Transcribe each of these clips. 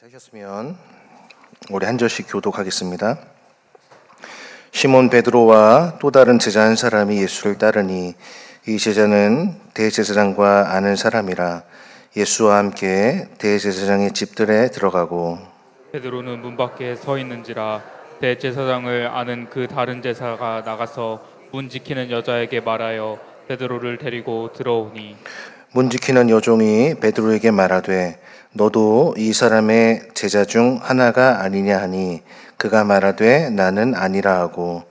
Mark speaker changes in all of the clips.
Speaker 1: 하셨으면 우리 한 절씩 교독하겠습니다. 시몬 베드로와 또 다른 제자 한 사람이 예수를 따르니 이 제자는 대제사장과 아는 사람이라 예수와 함께 대제사장의 집들에 들어가고
Speaker 2: 베드로는 문 밖에 서 있는지라 대제사장을 아는 그 다른 제사가 나가서 문 지키는 여자에게 말하여 베드로를 데리고 들어오니
Speaker 1: 문 지키는 여종이 베드로에게 말하되 너도 이 사람의 제자 중 하나가 아니냐 하니 그가 말하되 나는 아니라 하고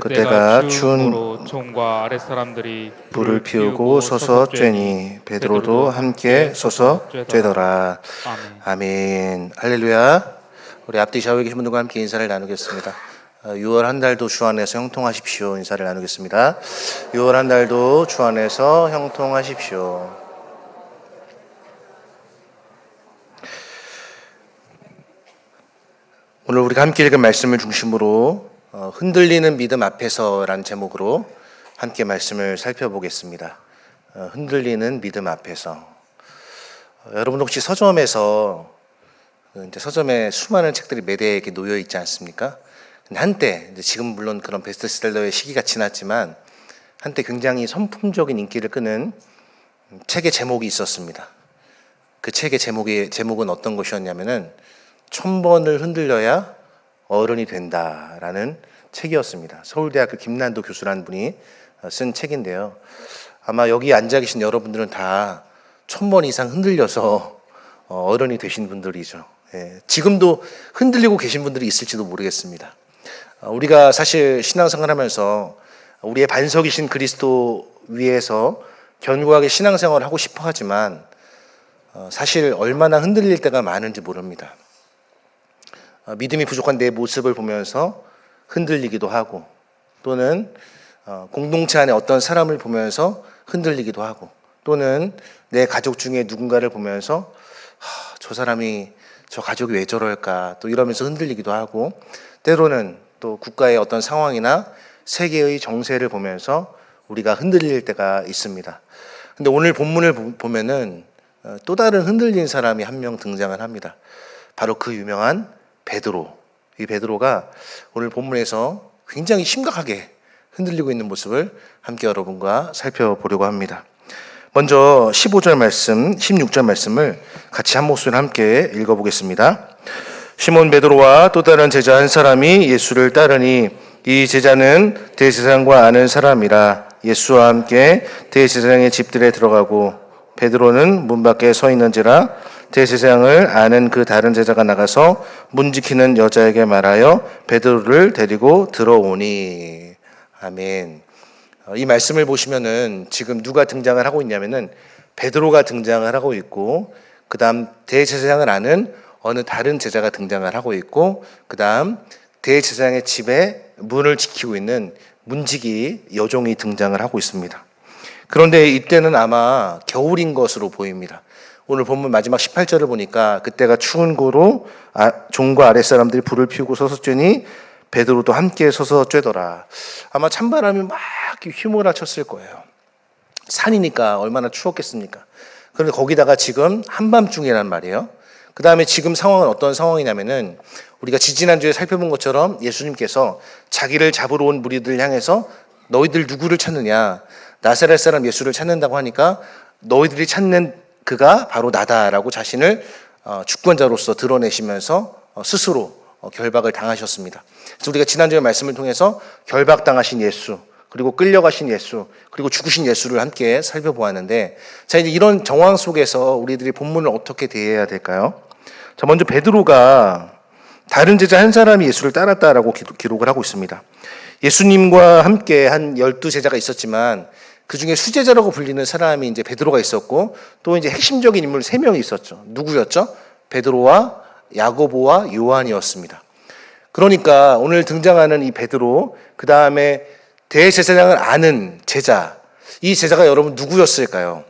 Speaker 1: 그때가 추운
Speaker 2: 종과 아랫 사람들이
Speaker 1: 불을 피우고 서서 쬐니 베드로도 함께 서서 쬐더라.
Speaker 2: 아멘.
Speaker 1: 아멘. 할렐루야. 우리 앞뒤 좌우에 계신 분들과 함께 인사를 나누겠습니다. 6월 한 달도 주 안에서 형통하십시오. 인사를 나누겠습니다. 6월 한 달도 주 안에서 형통하십시오. 오늘 우리가 함께 읽은 말씀을 중심으로 어, 흔들리는 믿음 앞에서라는 제목으로 함께 말씀을 살펴보겠습니다. 어, 흔들리는 믿음 앞에서 어, 여러분 혹시 서점에서 그 이제 서점에 수많은 책들이 매대에 놓여 있지 않습니까? 한때 지금 물론 그런 베스트셀러의 시기가 지났지만 한때 굉장히 선풍적인 인기를 끄는 책의 제목이 있었습니다. 그 책의 제목이 제목은 어떤 것이었냐면은 천 번을 흔들려야 어른이 된다라는 책이었습니다. 서울대학교 김난도 교수라는 분이 어, 쓴 책인데요. 아마 여기 앉아 계신 여러분들은 다 천 번 이상 흔들려서 어, 어른이 되신 분들이죠. 예, 지금도 흔들리고 계신 분들이 있을지도 모르겠습니다. 어, 우리가 사실 신앙생활 하면서 우리의 반석이신 그리스도 위에서 견고하게 신앙생활을 하고 싶어 하지만 어, 사실 얼마나 흔들릴 때가 많은지 모릅니다. 어, 믿음이 부족한 내 모습을 보면서 흔들리기도 하고 또는 어, 공동체 안에 어떤 사람을 보면서 흔들리기도 하고 또는 내 가족 중에 누군가를 보면서 하, 저 사람이 저 가족이 왜 저럴까 또 이러면서 흔들리기도 하고 때로는 또 국가의 어떤 상황이나 세계의 정세를 보면서 우리가 흔들릴 때가 있습니다. 근데 오늘 본문을 보- 보면은 어, 또 다른 흔들린 사람이 한 명 등장을 합니다. 바로 그 유명한 베드로. 이 베드로가 오늘 본문에서 굉장히 심각하게 흔들리고 있는 모습을 함께 여러분과 살펴보려고 합니다. 먼저 15절 말씀, 16절 말씀을 같이 한 목소리 함께 읽어보겠습니다. 시몬 베드로와 또 다른 제자 한 사람이 예수를 따르니 이 제자는 대제사장과 아는 사람이라 예수와 함께 대제사장의 집들에 들어가고 베드로는 문 밖에 서 있는지라 대 제사장을 아는 그 다른 제자가 나가서 문 지키는 여자에게 말하여 베드로를 데리고 들어오니 아멘. 어, 이 말씀을 보시면은 지금 누가 등장을 하고 있냐면은 베드로가 등장을 하고 있고 그다음 대제사장을 아는 어느 다른 제자가 등장을 하고 있고 그다음 대제사장의 집에 문을 지키고 있는 문지기 여종이 등장을 하고 있습니다. 그런데 이때는 아마 겨울인 것으로 보입니다. 오늘 본문 마지막 18절을 보니까 그때가 추운 고로 아, 종과 아랫 사람들이 불을 피우고 서서 쬐니 베드로도 함께 서서 쬐더라. 아마 찬바람이 막 휘몰아쳤을 거예요. 산이니까 얼마나 추웠겠습니까? 그런데 거기다가 지금 한밤중이란 말이에요. 그 다음에 지금 상황은 어떤 상황이냐면은 우리가 지지난주에 살펴본 것처럼 예수님께서 자기를 잡으러 온 무리들 향해서 너희들 누구를 찾느냐? 나사렛 사람 예수를 찾는다고 하니까 너희들이 찾는 그가 바로 나다라고 자신을 어, 주권자로서 드러내시면서 어, 스스로 어, 결박을 당하셨습니다. 그래서 우리가 지난주에 말씀을 통해서 결박당하신 예수, 그리고 끌려가신 예수, 그리고 죽으신 예수를 함께 살펴보았는데, 자, 이제 이런 정황 속에서 우리들이 본문을 어떻게 대해야 될까요? 자, 먼저 베드로가 다른 제자 한 사람이 예수를 따랐다라고 기- 기록을 하고 있습니다. 예수님과 함께 한 열두 제자가 있었지만 그 중에 수제자라고 불리는 사람이 이제 베드로가 있었고 또 이제 핵심적인 인물 세 명이 있었죠. 누구였죠? 베드로와 야고보와 요한이었습니다. 그러니까 오늘 등장하는 이 베드로, 그 다음에 대제사장을 아는 제자, 이 제자가 여러분 누구였을까요?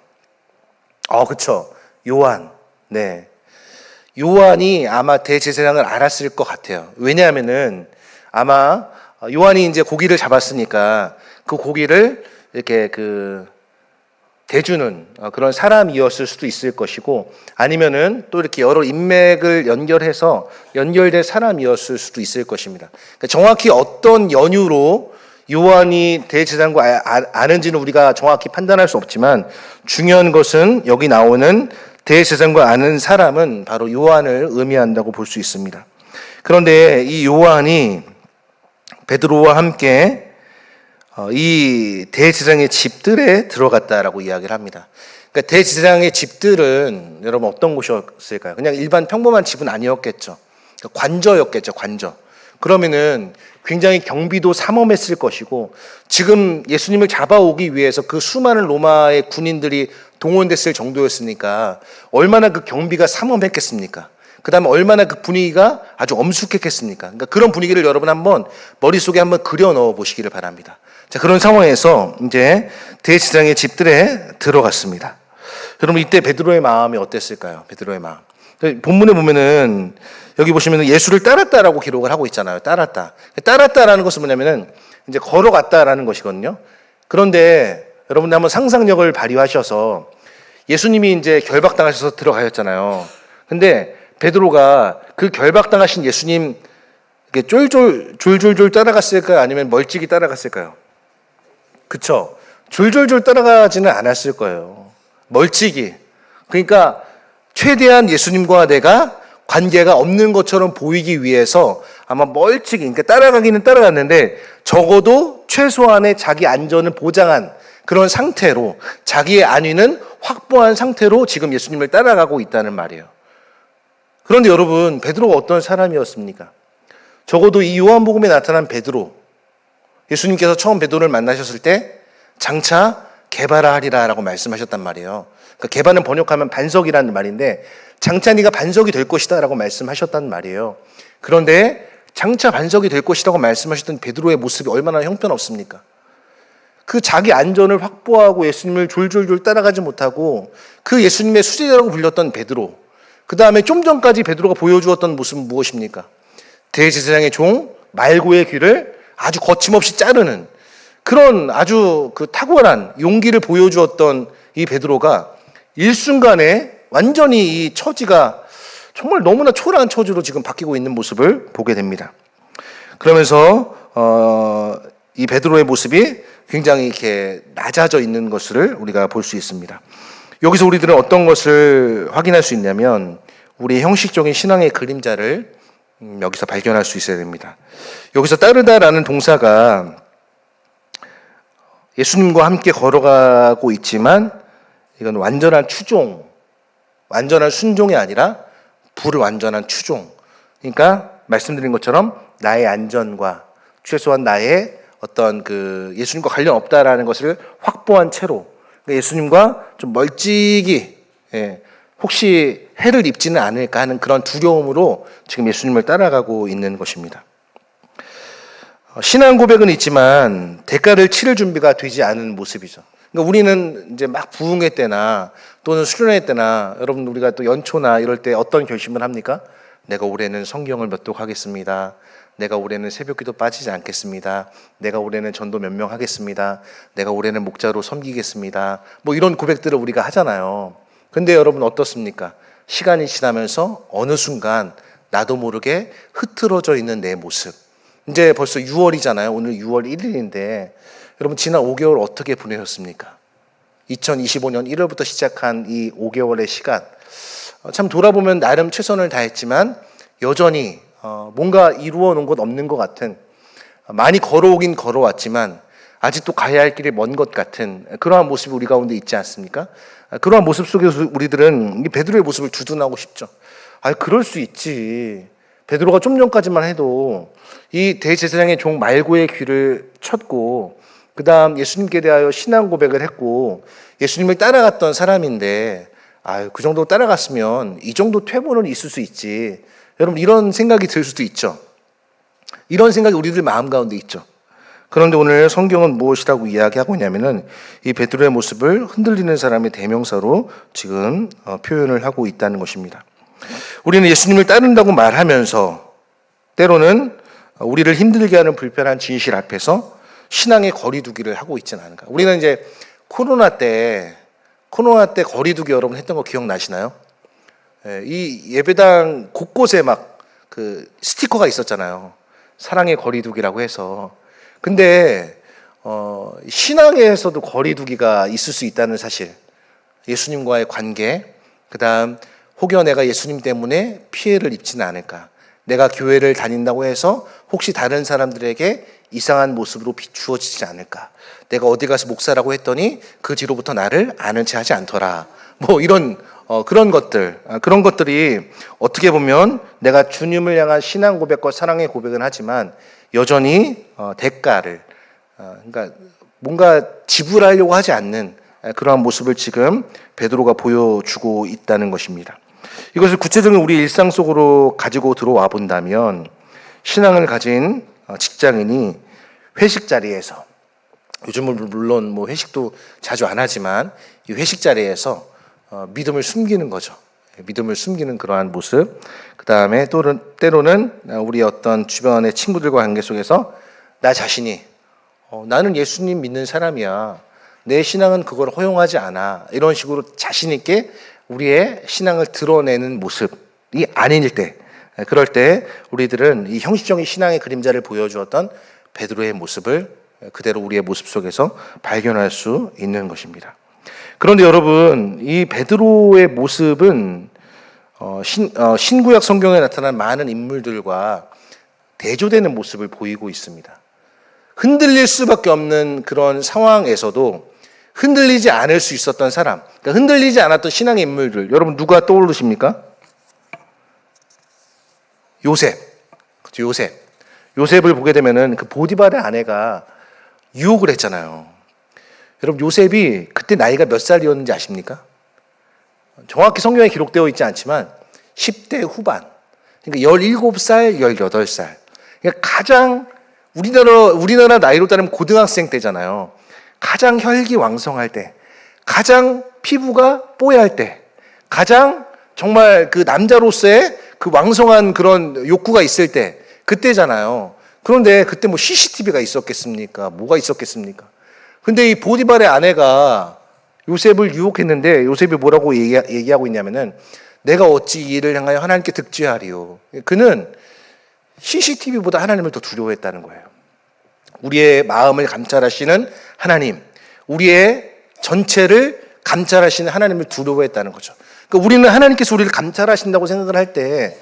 Speaker 1: 어, 그쵸. 요한. 네. 요한이 아마 대제사장을 알았을 것 같아요. 왜냐하면은 아마 요한이 이제 고기를 잡았으니까 그 고기를 이렇게 그 대주는 어, 그런 사람이었을 수도 있을 것이고 아니면은 또 이렇게 여러 인맥을 연결해서 연결된 사람이었을 수도 있을 것입니다. 그러니까 정확히 어떤 연유로 요한이 대제사장과 아- 아- 아는지는 우리가 정확히 판단할 수 없지만 중요한 것은 여기 나오는 대제사장과 아는 사람은 바로 요한을 의미한다고 볼 수 있습니다. 그런데 이 요한이 베드로와 함께 어, 이 대제사장의 집들에 들어갔다라고 이야기를 합니다. 그러니까 대제사장의 집들은 여러분 어떤 곳이었을까요? 그냥 일반 평범한 집은 아니었겠죠. 그러니까 관저였겠죠, 관저. 그러면은 굉장히 경비도 삼엄했을 것이고 지금 예수님을 잡아오기 위해서 그 수많은 로마의 군인들이 동원됐을 정도였으니까 얼마나 그 경비가 삼엄했겠습니까? 그 다음에 얼마나 그 분위기가 아주 엄숙했겠습니까? 그러니까 그런 분위기를 여러분 한번 머릿속에 한번 그려 넣어 보시기를 바랍니다. 자, 그런 상황에서 이제 대제사장의 집들에 들어갔습니다. 여러분 이때 베드로의 마음이 어땠을까요? 베드로의 마음. 본문에 보면은 여기 보시면 예수를 따랐다라고 기록을 하고 있잖아요. 따랐다. 따랐다라는 것은 뭐냐면은 이제 걸어갔다라는 것이거든요. 그런데 여러분들 한번 상상력을 발휘하셔서 예수님이 이제 결박당하셔서 들어가셨잖아요. 근데 베드로가 그 결박당하신 예수님 쫄쫄 졸졸졸 따라갔을까요? 아니면 멀찍이 따라갔을까요? 그쵸? 졸졸졸 따라가지는 않았을 거예요. 멀찍이. 그러니까 최대한 예수님과 내가 관계가 없는 것처럼 보이기 위해서 아마 멀찍이, 그러니까 따라가기는 따라갔는데 적어도 최소한의 자기 안전을 보장한 그런 상태로 자기의 안위는 확보한 상태로 지금 예수님을 따라가고 있다는 말이에요. 그런데 여러분, 베드로가 어떤 사람이었습니까? 적어도 이 요한복음에 나타난 베드로, 예수님께서 처음 베드로를 만나셨을 때 장차 개바라 하리라라고 말씀하셨단 말이에요. 그러니까 개바는 번역하면 반석이라는 말인데 장차 네가 반석이 될 것이다라고 말씀하셨단 말이에요. 그런데 장차 반석이 될 것이라고 말씀하셨던 베드로의 모습이 얼마나 형편없습니까? 그 자기 안전을 확보하고 예수님을 졸졸졸 따라가지 못하고 그 예수님의 수제자라고 불렸던 베드로. 그 다음에 좀 전까지 베드로가 보여주었던 모습은 무엇입니까? 대제사장의 종 말고의 귀를 아주 거침없이 자르는 그런 아주 그 탁월한 용기를 보여주었던 이 베드로가 일순간에 완전히 이 처지가 정말 너무나 초라한 처지로 지금 바뀌고 있는 모습을 보게 됩니다. 그러면서 어, 이 베드로의 모습이 굉장히 이렇게 낮아져 있는 것을 우리가 볼 수 있습니다. 여기서 우리들은 어떤 것을 확인할 수 있냐면 우리 형식적인 신앙의 그림자를 음, 여기서 발견할 수 있어야 됩니다. 여기서 따르다라는 동사가 예수님과 함께 걸어가고 있지만 이건 완전한 추종, 완전한 순종이 아니라 불완전한 추종. 그러니까 말씀드린 것처럼 나의 안전과 최소한 나의 어떤 그 예수님과 관련 없다라는 것을 확보한 채로 그러니까 예수님과 좀 멀찍이 예, 혹시 해를 입지는 않을까 하는 그런 두려움으로 지금 예수님을 따라가고 있는 것입니다. 어, 신앙 고백은 있지만 대가를 치를 준비가 되지 않은 모습이죠. 그러니까 우리는 이제 막 부흥회 때나 또는 수련회 때나 여러분 우리가 또 연초나 이럴 때 어떤 결심을 합니까? 내가 올해는 성경을 몇 독 하겠습니다. 내가 올해는 새벽기도 빠지지 않겠습니다. 내가 올해는 전도 몇 명 하겠습니다. 내가 올해는 목자로 섬기겠습니다. 뭐 이런 고백들을 우리가 하잖아요. 근데 여러분 어떻습니까? 시간이 지나면서 어느 순간 나도 모르게 흐트러져 있는 내 모습. 이제 벌써 6월이잖아요. 오늘 6월 1일인데 여러분 지난 5개월 어떻게 보내셨습니까? 2025년 1월부터 시작한 이 5개월의 시간 어, 참 돌아보면 나름 최선을 다했지만 여전히 어, 뭔가 이루어 놓은 것 없는 것 같은 어, 많이 걸어오긴 걸어왔지만 아직도 가야 할 길이 먼 것 같은 그러한 모습이 우리 가운데 있지 않습니까? 아, 그러한 모습 속에서 우리들은 이 베드로의 모습을 두둔하고 싶죠. 아, 그럴 수 있지. 베드로가 좀 전까지만 해도 이 대제사장의 종 말고의 귀를 쳤고 그다음 예수님께 대하여 신앙 고백을 했고 예수님을 따라갔던 사람인데 아유 그 정도 따라갔으면 이 정도 퇴보는 있을 수 있지. 여러분 이런 생각이 들 수도 있죠. 이런 생각이 우리들 마음 가운데 있죠. 그런데 오늘 성경은 무엇이라고 이야기하고 있냐면은 이 베드로의 모습을 흔들리는 사람의 대명사로 지금 어, 표현을 하고 있다는 것입니다 우리는 예수님을 따른다고 말하면서 때로는 우리를 힘들게 하는 불편한 진실 앞에서 신앙의 거리두기를 하고 있지는 않은가. 우리는 이제 코로나 때 코로나 때 거리두기 여러분 했던 거 기억나시나요? 예, 이 예배당 곳곳에 막 그 스티커가 있었잖아요. 사랑의 거리두기라고 해서. 근데 어, 신앙에서도 거리두기가 있을 수 있다는 사실. 예수님과의 관계, 그다음 혹여 내가 예수님 때문에 피해를 입지는 않을까. 내가 교회를 다닌다고 해서 혹시 다른 사람들에게 이상한 모습으로 비추어지지 않을까. 내가 어디 가서 목사라고 했더니 그 뒤로부터 나를 아는 체 하지 않더라. 뭐 이런 어, 그런 것들, 아, 그런 것들이 어떻게 보면 내가 주님을 향한 신앙 고백과 사랑의 고백은 하지만 여전히 어, 대가를, 어, 그러니까 뭔가 지불하려고 하지 않는 아, 그러한 모습을 지금 베드로가 보여주고 있다는 것입니다. 이것을 구체적인 우리 일상 속으로 가지고 들어와 본다면 신앙을 가진 어, 직장인이 회식 자리에서 요즘은 물론 뭐 회식도 자주 안 하지만 이 회식 자리에서 어, 믿음을 숨기는 거죠. 믿음을 숨기는 그러한 모습. 그 다음에 또는 때로는 우리 어떤 주변의 친구들과 관계 속에서 나 자신이 어, 나는 예수님 믿는 사람이야. 내 신앙은 그걸 허용하지 않아. 이런 식으로 자신 있게 우리의 신앙을 드러내는 모습이 아닐 때, 그럴 때 우리들은 이 형식적인 신앙의 그림자를 보여주었던 베드로의 모습을 그대로 우리의 모습 속에서 발견할 수 있는 것입니다. 그런데 여러분, 이 베드로의 모습은 어, 신, 어, 신구약 성경에 나타난 많은 인물들과 대조되는 모습을 보이고 있습니다. 흔들릴 수밖에 없는 그런 상황에서도 흔들리지 않을 수 있었던 사람, 그러니까 흔들리지 않았던 신앙의 인물들, 여러분 누가 떠오르십니까? 요셉, 그렇죠, 요셉. 요셉을 보게 되면은 그 보디발의 아내가 유혹을 했잖아요. 여러분 요셉이 그때 나이가 몇 살이었는지 아십니까? 정확히 성경에 기록되어 있지 않지만 10대 후반. 그러니까 17살, 18살. 그러니까 가장 우리나라 우리나라 나이로 따르면 고등학생 때잖아요. 가장 혈기 왕성할 때, 가장 피부가 뽀얄 때, 가장 정말 그 남자로서의 그 왕성한 그런 욕구가 있을 때, 그때잖아요. 그런데 그때 뭐 CCTV가 있었겠습니까? 뭐가 있었겠습니까? 근데 이 보디발의 아내가 요셉을 유혹했는데 요셉이 뭐라고 얘기, 얘기하고 있냐면은 내가 어찌 이 일을 향하여 하나님께 득죄하리요. 그는 CCTV보다 하나님을 더 두려워했다는 거예요. 우리의 마음을 감찰하시는 하나님, 우리의 전체를 감찰하시는 하나님을 두려워했다는 거죠. 그러니까 우리는 하나님께서 우리를 감찰하신다고 생각을 할 때,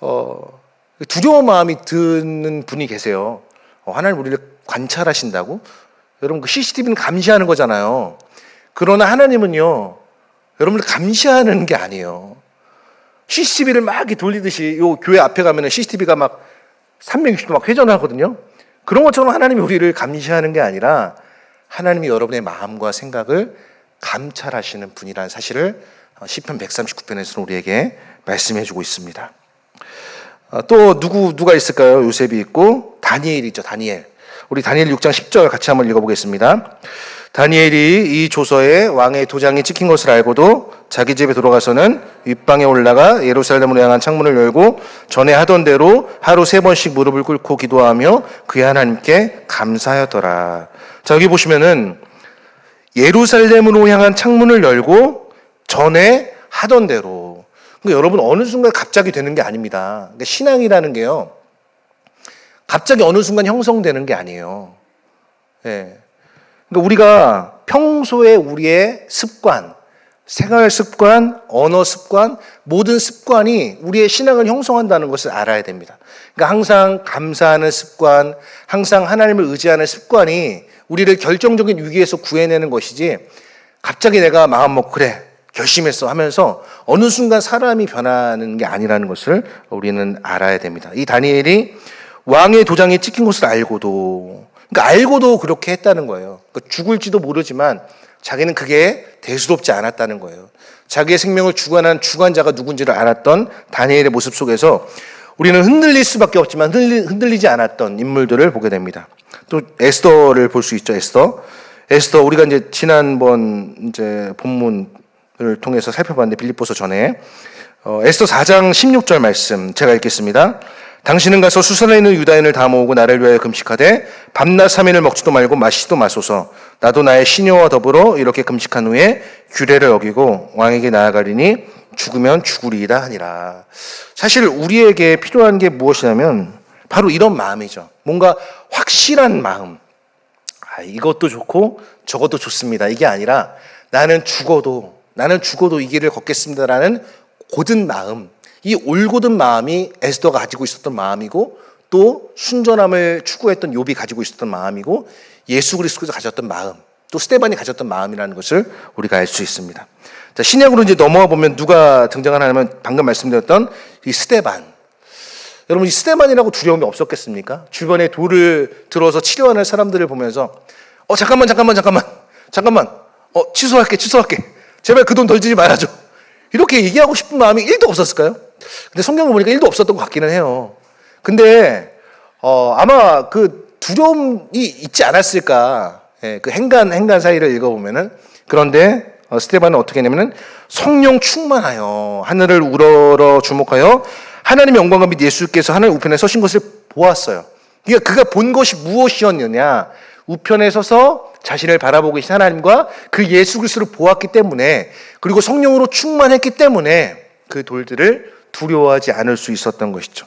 Speaker 1: 어, 두려운 마음이 드는 분이 계세요. 어, 하나님 우리를 관찰하신다고? 여러분, 그 CCTV는 감시하는 거잖아요. 그러나 하나님은요, 여러분을 감시하는 게 아니에요. CCTV를 막 돌리듯이 요 교회 앞에 가면은 CCTV가 막 360도 막 회전하거든요. 그런 것처럼 하나님이 우리를 감시하는 게 아니라 하나님이 여러분의 마음과 생각을 감찰하시는 분이라는 사실을 시편 139편에서는 우리에게 말씀해 주고 있습니다. 어, 또 누구 누가 있을까요? 요셉이 있고 다니엘이 있죠. 다니엘. 우리 다니엘 6장 10절 같이 한번 읽어 보겠습니다. 다니엘이 이 조서에 왕의 도장이 찍힌 것을 알고도 자기 집에 돌아가서는 윗방에 올라가 예루살렘으로 향한 창문을 열고 전에 하던 대로 하루 세 번씩 무릎을 꿇고 기도하며 그의 하나님께 감사하였더라. 자, 여기 보시면은 예루살렘으로 향한 창문을 열고 전에 하던 대로. 그러니까 여러분 어느 순간 갑자기 되는 게 아닙니다. 그러니까 신앙이라는 게요. 갑자기 어느 순간 형성되는 게 아니에요. 예. 그러니까 우리가 평소에 우리의 습관, 생활 습관, 언어 습관, 모든 습관이 우리의 신앙을 형성한다는 것을 알아야 됩니다. 그러니까 항상 감사하는 습관, 항상 하나님을 의지하는 습관이 우리를 결정적인 위기에서 구해내는 것이지 갑자기 내가 마음 먹고 그래 결심했어 하면서 어느 순간 사람이 변하는 게 아니라는 것을 우리는 알아야 됩니다. 이 다니엘이 왕의 도장에 찍힌 것을 알고도 그러니까 알고도 그렇게 했다는 거예요. 그러니까 죽을지도 모르지만 자기는 그게 대수롭지 않았다는 거예요. 자기의 생명을 주관한 주관자가 누군지를 알았던 다니엘의 모습 속에서 우리는 흔들릴 수밖에 없지만 흔들리, 지 않았던 인물들을 보게 됩니다. 또 에스더를 볼 수 있죠. 에스더. 에스더 우리가 이제 지난번 이제 본문을 통해서 살펴봤는데 빌립보서 전에 어, 에스더 4장 16절 말씀 제가 읽겠습니다. 당신은 가서 수산에 있는 유다인을 다 모으고 나를 위하여 금식하되 밤낮 삼일을 먹지도 말고 마시지도 마소서. 나도 나의 시녀와 더불어 이렇게 금식한 후에 규례를 어기고 왕에게 나아가리니 죽으면 죽으리이다 하니라. 사실 우리에게 필요한 게 무엇이냐면 바로 이런 마음이죠. 뭔가 확실한 마음. 아, 이것도 좋고 저것도 좋습니다. 이게 아니라 나는 죽어도 나는 죽어도 이 길을 걷겠습니다라는 고든 마음 이 올곧은 마음이 에스더가 가지고 있었던 마음이고 또 순전함을 추구했던 욥이 가지고 있었던 마음이고 예수 그리스도가 가졌던 마음 또 스테반이 가졌던 마음이라는 것을 우리가 알 수 있습니다. 자, 신약으로 이제 넘어와 보면 누가 등장하냐면 방금 말씀드렸던 이 스테반. 여러분 이 스테반이라고 두려움이 없었겠습니까? 주변에 돌을 들어서 치료하는 사람들을 보면서 어 잠깐만 잠깐만 잠깐만 잠깐만 어 취소할게 취소할게 제발 그 돈 덜 주지 말아줘 이렇게 얘기하고 싶은 마음이 1도 없었을까요? 근데 성경을 보니까 1도 없었던 것 같기는 해요. 근데 어, 아마 그 두려움이 있지 않았을까? 예, 그 행간 행간 사이를 읽어보면은 그런데 어, 스테반은 어떻게 했냐면은 성령 충만하여 하늘을 우러러 주목하여 하나님의 영광과 및 예수께서 하늘 우편에 서신 것을 보았어요. 그러니까 그가 본 것이 무엇이었느냐? 우편에 서서 자신을 바라보고 계신 하나님과 그 예수 그리스도를 보았기 때문에 그리고 성령으로 충만했기 때문에 그 돌들을 두려워하지 않을 수 있었던 것이죠.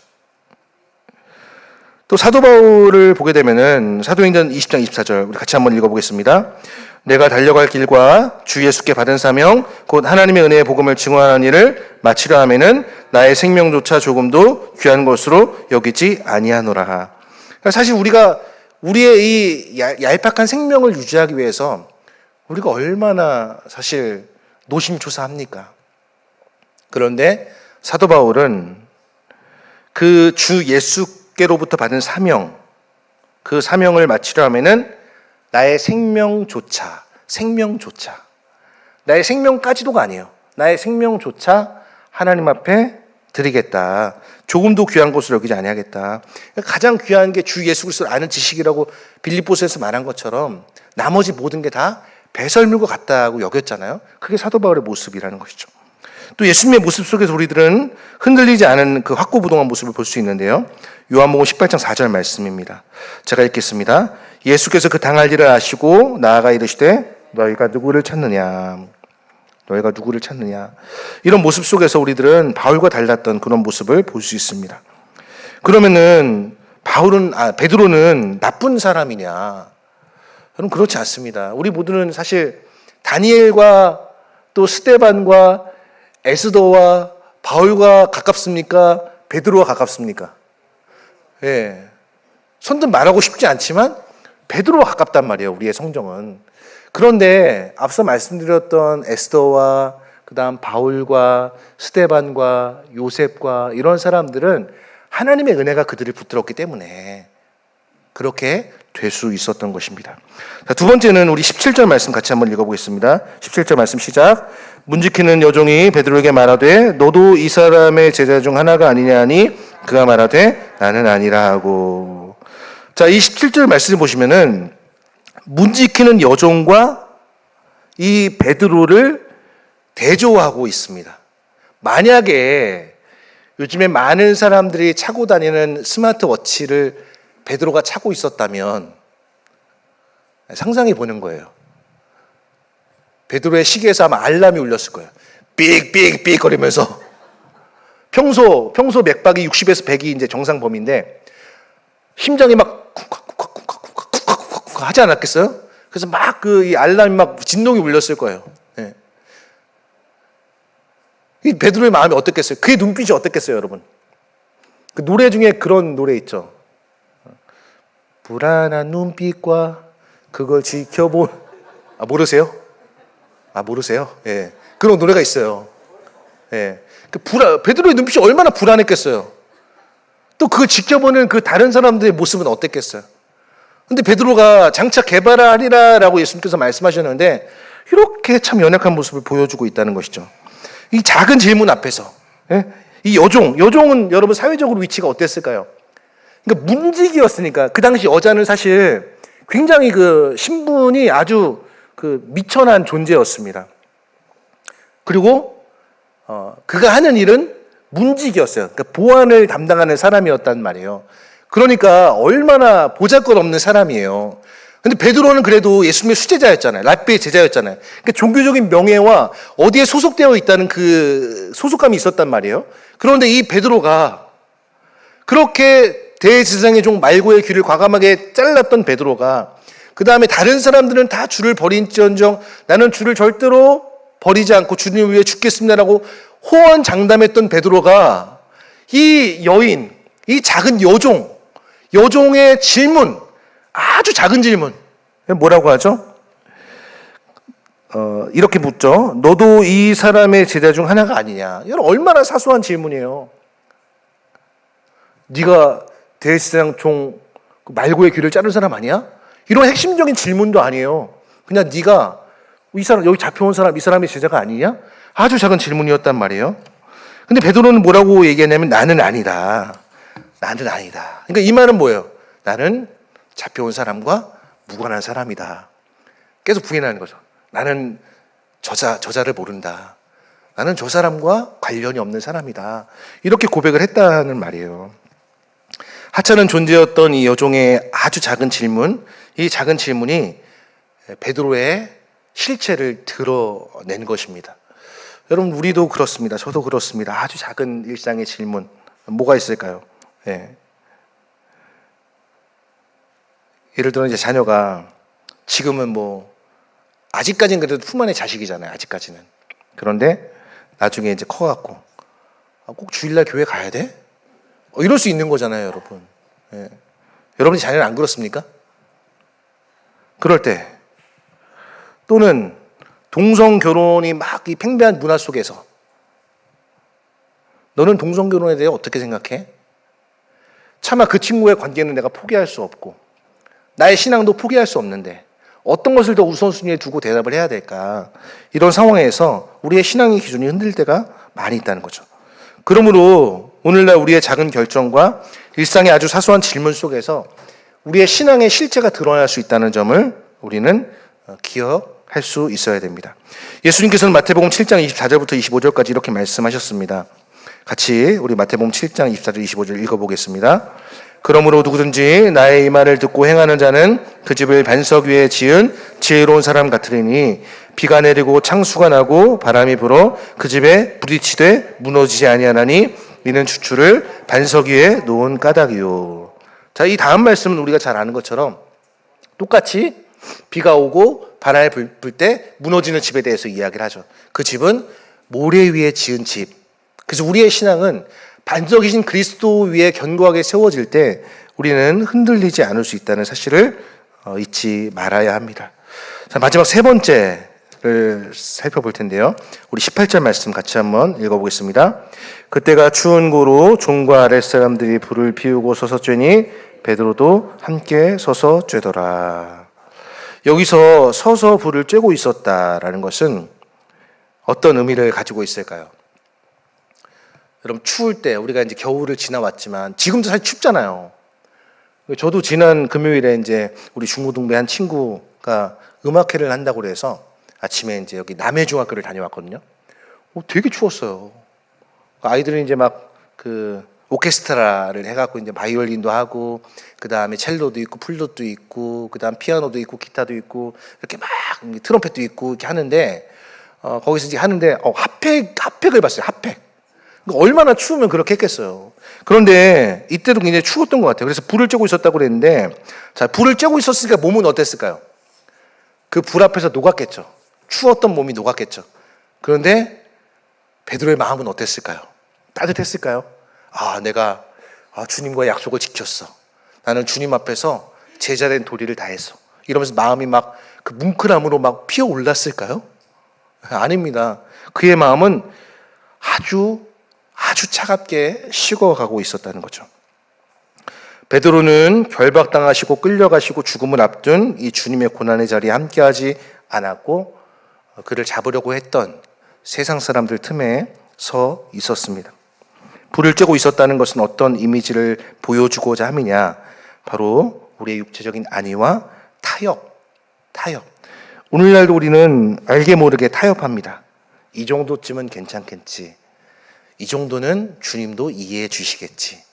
Speaker 1: 또 사도 바울을 보게 되면은 사도행전 20장 24절 우리 같이 한번 읽어보겠습니다. 내가 달려갈 길과 주 예수께 받은 사명 곧 하나님의 은혜의 복음을 증언하는 일을 마치려 하면은 나의 생명조차 조금도 귀한 것으로 여기지 아니하노라. 그러니까 사실 우리가 우리의 이 얄- 얄팍한 생명을 유지하기 위해서 우리가 얼마나 사실 노심초사합니까? 그런데 사도 바울은 그 주 예수께로부터 받은 사명, 그 사명을 마치려 하면은 나의 생명조차, 생명조차, 나의 생명까지도가 아니에요. 나의 생명조차 하나님 앞에 드리겠다. 조금도 귀한 것으로 여기지 아니하겠다. 가장 귀한 게 주 예수 그리스도를 아는 지식이라고 빌립보서에서 말한 것처럼 나머지 모든 게 다 배설물과 같다고 여겼잖아요. 그게 사도 바울의 모습이라는 것이죠. 또 예수님의 모습 속에서 우리들은 흔들리지 않은 그 확고부동한 모습을 볼 수 있는데요. 요한복음 18장 4절 말씀입니다. 제가 읽겠습니다. 예수께서 그 당할 일을 아시고 나아가 이르시되 너희가 누구를 찾느냐? 너희가 누구를 찾느냐? 이런 모습 속에서 우리들은 바울과 달랐던 그런 모습을 볼 수 있습니다. 그러면은 바울은 아 베드로는 나쁜 사람이냐? 여러분 그렇지 않습니다. 우리 모두는 사실 다니엘과 또 스테반과 에스더와 바울과 가깝습니까? 베드로와 가깝습니까? 예. 손든 말하고 싶지 않지만 베드로와 가깝단 말이에요. 우리의 성정은. 그런데 앞서 말씀드렸던 에스더와 그다음 바울과 스테반과 요셉과 이런 사람들은 하나님의 은혜가 그들을 붙들었기 때문에 그렇게 될 수 있었던 것입니다. 자, 두 번째는 우리 17절 말씀 같이 한번 읽어보겠습니다. 17절 말씀 시작. 문지키는 여종이 베드로에게 말하되 너도 이 사람의 제자 중 하나가 아니냐 하니 그가 말하되 나는 아니라 하고 자, 이 17절 말씀을 보시면은 문지키는 여종과 이 베드로를 대조하고 있습니다. 만약에 요즘에 많은 사람들이 차고 다니는 스마트워치를 베드로가 차고 있었다면 상상해 보는 거예요. 베드로의 시계에서 아마 알람이 울렸을 거예요. 삑삑삑 거리면서 평소 평소 맥박이 60에서 100이 이제 정상 범위인데 심장이 막 쿵쾅쿵쾅쿵쾅쿵쾅쿵쾅 하지 않았겠어요? 그래서 막 그 이 알람이 막 진동이 울렸을 거예요. 예. 이 베드로의 마음이 어떻겠어요? 그의 눈빛이 어떻겠어요, 여러분? 그 노래 중에 그런 노래 있죠. 불안한 눈빛과 그걸 지켜본 아 모르세요? 아 모르세요? 예 그런 노래가 있어요. 예. 그 불안 베드로의 눈빛이 얼마나 불안했겠어요. 또 그걸 지켜보는 그 다른 사람들의 모습은 어땠겠어요. 근데 베드로가 장차 개발하리라라고 예수님께서 말씀하셨는데 이렇게 참 연약한 모습을 보여주고 있다는 것이죠. 이 작은 질문 앞에서 예? 이 여종 여종은 여러분 사회적으로 위치가 어땠을까요? 그러니까 문직이었으니까 그 당시 여자는 사실 굉장히 그 신분이 아주 그 미천한 존재였습니다. 그리고 어, 그가 하는 일은 문직이었어요. 그러니까 보안을 담당하는 사람이었단 말이에요. 그러니까 얼마나 보잘것없는 사람이에요. 근데 베드로는 그래도 예수님의 수제자였잖아요. 랍비의 제자였잖아요. 그러니까 종교적인 명예와 어디에 소속되어 있다는 그 소속감이 있었단 말이에요. 그런데 이 베드로가 그렇게 대제사장의 종 말고의 귀를 과감하게 잘랐던 베드로가 그 다음에 다른 사람들은 다 주를 버린지언정 나는 주를 절대로 버리지 않고 주님 위해 죽겠습니다라고 호언 장담했던 베드로가 이 여인, 이 작은 여종, 여종의 질문, 아주 작은 질문, 뭐라고 하죠? 어, 이렇게 묻죠. 너도 이 사람의 제자 중 하나가 아니냐? 이건 얼마나 사소한 질문이에요. 네가 대제사장 종 말고의 귀를 자른 사람 아니야? 이런 핵심적인 질문도 아니에요. 그냥 네가 이 사람 여기 잡혀온 사람 이 사람의 제자가 아니냐? 아주 작은 질문이었단 말이에요. 근데 베드로는 뭐라고 얘기하냐면 나는 아니다. 나는 아니다. 그러니까 이 말은 뭐예요? 나는 잡혀온 사람과 무관한 사람이다. 계속 부인하는 거죠. 나는 저자 저자를 모른다. 나는 저 사람과 관련이 없는 사람이다. 이렇게 고백을 했다는 말이에요. 하찮은 존재였던 이 여종의 아주 작은 질문, 이 작은 질문이 베드로의 실체를 드러낸 것입니다. 여러분 우리도 그렇습니다. 저도 그렇습니다. 아주 작은 일상의 질문 뭐가 있을까요? 예. 예를 들어 이제 자녀가 지금은 뭐 아직까지는 그래도 품 안의 자식이잖아요. 아직까지는. 그런데 나중에 이제 커갖고 아, 꼭 주일날 교회 가야 돼? 어, 이럴 수 있는 거잖아요, 여러분. 예. 여러분이 자녀는 안 그렇습니까? 그럴 때 또는 동성 결혼이 막 이 팽배한 문화 속에서 너는 동성 결혼에 대해 어떻게 생각해? 차마 그 친구의 관계는 내가 포기할 수 없고 나의 신앙도 포기할 수 없는데 어떤 것을 더 우선순위에 두고 대답을 해야 될까? 이런 상황에서 우리의 신앙의 기준이 흔들릴 때가 많이 있다는 거죠. 그러므로 오늘날 우리의 작은 결정과 일상의 아주 사소한 질문 속에서 우리의 신앙의 실체가 드러날 수 있다는 점을 우리는 어, 기억할 수 있어야 됩니다. 예수님께서는 마태복음 7장 24절부터 25절까지 이렇게 말씀하셨습니다. 같이 우리 마태복음 7장 24절 25절 읽어보겠습니다. 그러므로 누구든지 나의 이 말을 듣고 행하는 자는 그 집을 반석 위에 지은 지혜로운 사람 같으리니 비가 내리고 창수가 나고 바람이 불어 그 집에 부딪히되 무너지지 아니하나니 이는 추추를 반석 위에 놓은 까닭이요. 자, 이 다음 말씀은 우리가 잘 아는 것처럼 똑같이 비가 오고 바람이 불 때 무너지는 집에 대해서 이야기를 하죠. 그 집은 모래 위에 지은 집. 그래서 우리의 신앙은 반석이신 그리스도 위에 견고하게 세워질 때 우리는 흔들리지 않을 수 있다는 사실을 어, 잊지 말아야 합니다. 자, 마지막 세 번째 를 살펴볼 텐데요. 우리 18절 말씀 같이 한번 읽어보겠습니다. 그때가 추운 고로 종과 아랫 사람들이 불을 피우고 서서 쬐니 베드로도 함께 서서 쬐더라. 여기서 서서 불을 쬐고 있었다라는 것은 어떤 의미를 가지고 있을까요? 여러분 추울 때 우리가 이제 겨울을 지나왔지만 지금도 사실 춥잖아요. 저도 지난 금요일에 이제 우리 중고등부 한 친구가 음악회를 한다고 그래서 아침에 이제 여기 남해 중학교를 다녀왔거든요. 오, 되게 추웠어요. 아이들은 이제 막 그 오케스트라를 해갖고 이제 바이올린도 하고 그 다음에 첼로도 있고 플룻도 있고 그 다음 피아노도 있고 기타도 있고 이렇게 막 트럼펫도 있고 이렇게 하는데 어, 거기서 이제 하는데 어, 핫팩 핫팩을 봤어요. 핫팩. 그러니까 얼마나 추우면 그렇게 했겠어요. 그런데 이때도 굉장히 추웠던 것 같아요. 그래서 불을 쬐고 있었다고 그랬는데, 자, 불을 쬐고 있었으니까 몸은 어땠을까요? 그 불 앞에서 녹았겠죠. 추웠던 몸이 녹았겠죠. 그런데 베드로의 마음은 어땠을까요? 따뜻했을까요? 아, 내가 아, 주님과의 약속을 지켰어. 나는 주님 앞에서 제자된 도리를 다했어. 이러면서 마음이 막 그 뭉클함으로 막 피어 올랐을까요? 아닙니다. 그의 마음은 아주 아주 차갑게 식어가고 있었다는 거죠. 베드로는 결박당하시고 끌려가시고 죽음을 앞둔 이 주님의 고난의 자리에 함께하지 않았고 그를 잡으려고 했던 세상 사람들 틈에 서 있었습니다. 불을 쬐고 있었다는 것은 어떤 이미지를 보여주고자 함이냐? 바로 우리의 육체적인 안위와 타협, 타협. 오늘날도 우리는 알게 모르게 타협합니다. 이 정도쯤은 괜찮겠지. 이 정도는 주님도 이해해 주시겠지.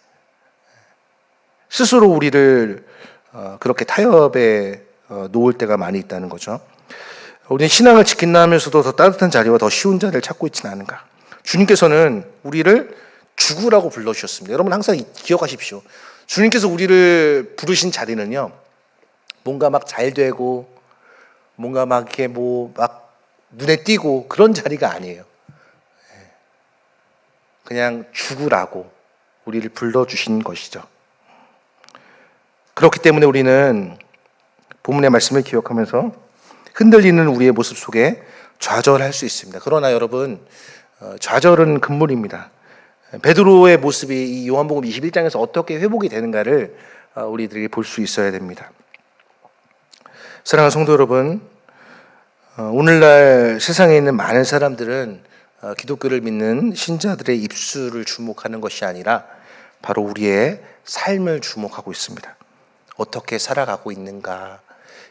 Speaker 1: 스스로 우리를 어, 그렇게 타협에 어, 놓을 때가 많이 있다는 거죠. 우리는 신앙을 지킨다 하면서도 더 따뜻한 자리와 더 쉬운 자리를 찾고 있지는 않은가. 주님께서는 우리를 죽으라고 불러주셨습니다. 여러분 항상 이- 기억하십시오. 주님께서 우리를 부르신 자리는요, 뭔가 막 잘 되고, 뭔가 막 이렇게 뭐 막 눈에 띄고 그런 자리가 아니에요. 예. 그냥 죽으라고 우리를 불러주신 것이죠. 그렇기 때문에 우리는 본문의 말씀을 기억하면서 흔들리는 우리의 모습 속에 좌절할 수 있습니다. 그러나 여러분, 어, 좌절은 금물입니다. 베드로의 모습이 이 요한복음 21장에서 어떻게 회복이 되는가를 어, 우리들이 볼 수 있어야 됩니다. 사랑하는 성도 여러분, 어, 오늘날 세상에 있는 많은 사람들은 어, 기독교를 믿는 신자들의 입술을 주목하는 것이 아니라 바로 우리의 삶을 주목하고 있습니다. 어떻게 살아가고 있는가?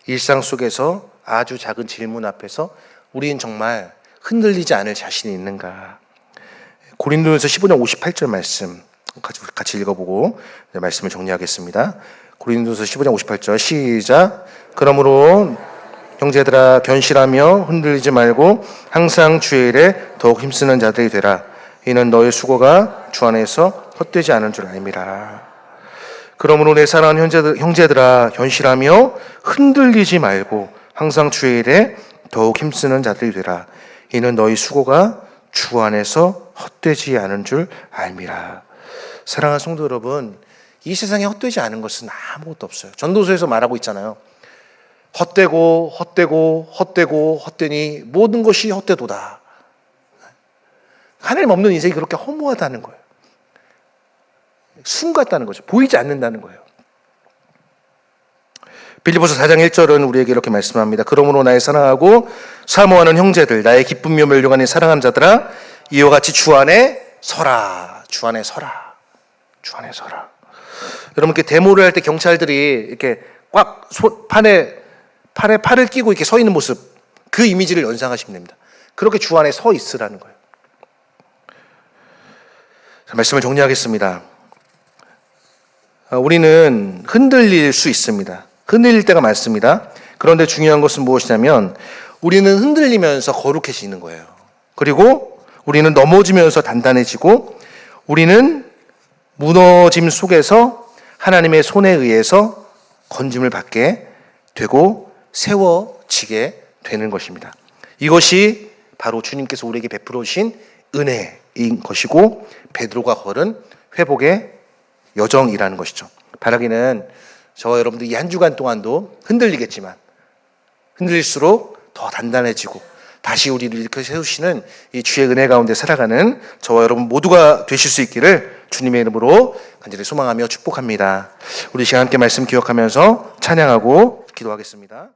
Speaker 1: 일상 속에서 아주 작은 질문 앞에서 우리는 정말 흔들리지 않을 자신이 있는가? 고린도전서 15장 58절 말씀 같이, 같이 읽어보고 네, 말씀을 정리하겠습니다. 고린도전서 15장 58절 시작. 그러므로 형제들아 견실하며 흔들리지 말고 항상 주의 일에 더욱 힘쓰는 자들이 되라. 이는 너의 수고가 주 안에서 헛되지 않은 줄 알미라. 그러므로 내 사랑하는 형제들, 형제들아 견실하며 흔들리지 말고 항상 주의 일에 더욱 힘쓰는 자들이 되라. 이는 너희 수고가 주 안에서 헛되지 않은 줄 알미라. 사랑하는 성도 여러분, 이 세상에 헛되지 않은 것은 아무것도 없어요. 전도서에서 말하고 있잖아요. 헛되고 헛되고 헛되고 헛되니 모든 것이 헛되도다. 하나님 없는 인생이 그렇게 허무하다는 거예요. 숨 같다는 거죠. 보이지 않는다는 거예요. 빌리포스 4장 1절은 우리에게 이렇게 말씀합니다. 그러므로 나의 사랑하고 사모하는 형제들, 나의 기쁨이며 멸류관이 사랑하는 자들아, 이와 같이 주 안에 서라. 주 안에 서라. 주 안에 서라. 여러분, 이렇게 데모를 할 때 경찰들이 이렇게 꽉 손, 판에, 팔에 팔을 끼고 이렇게 서 있는 모습, 그 이미지를 연상하시면 됩니다. 그렇게 주 안에 서 있으라는 거예요. 자, 말씀을 정리하겠습니다. 어, 우리는 흔들릴 수 있습니다. 흔들릴 때가 많습니다. 그런데 중요한 것은 무엇이냐면 우리는 흔들리면서 거룩해지는 거예요. 그리고 우리는 넘어지면서 단단해지고 우리는 무너짐 속에서 하나님의 손에 의해서 건짐을 받게 되고 세워지게 되는 것입니다. 이것이 바로 주님께서 우리에게 베풀어 주신 은혜인 것이고 베드로가 걸은 회복의 여정이라는 것이죠. 바라기는 저와 여러분들 이 한 주간 동안도 흔들리겠지만 흔들릴수록 더 단단해지고 다시 우리를 이렇게 세우시는 이 주의 은혜 가운데 살아가는 저와 여러분 모두가 되실 수 있기를 주님의 이름으로 간절히 소망하며 축복합니다. 우리 시간 함께 말씀 기억하면서 찬양하고 기도하겠습니다.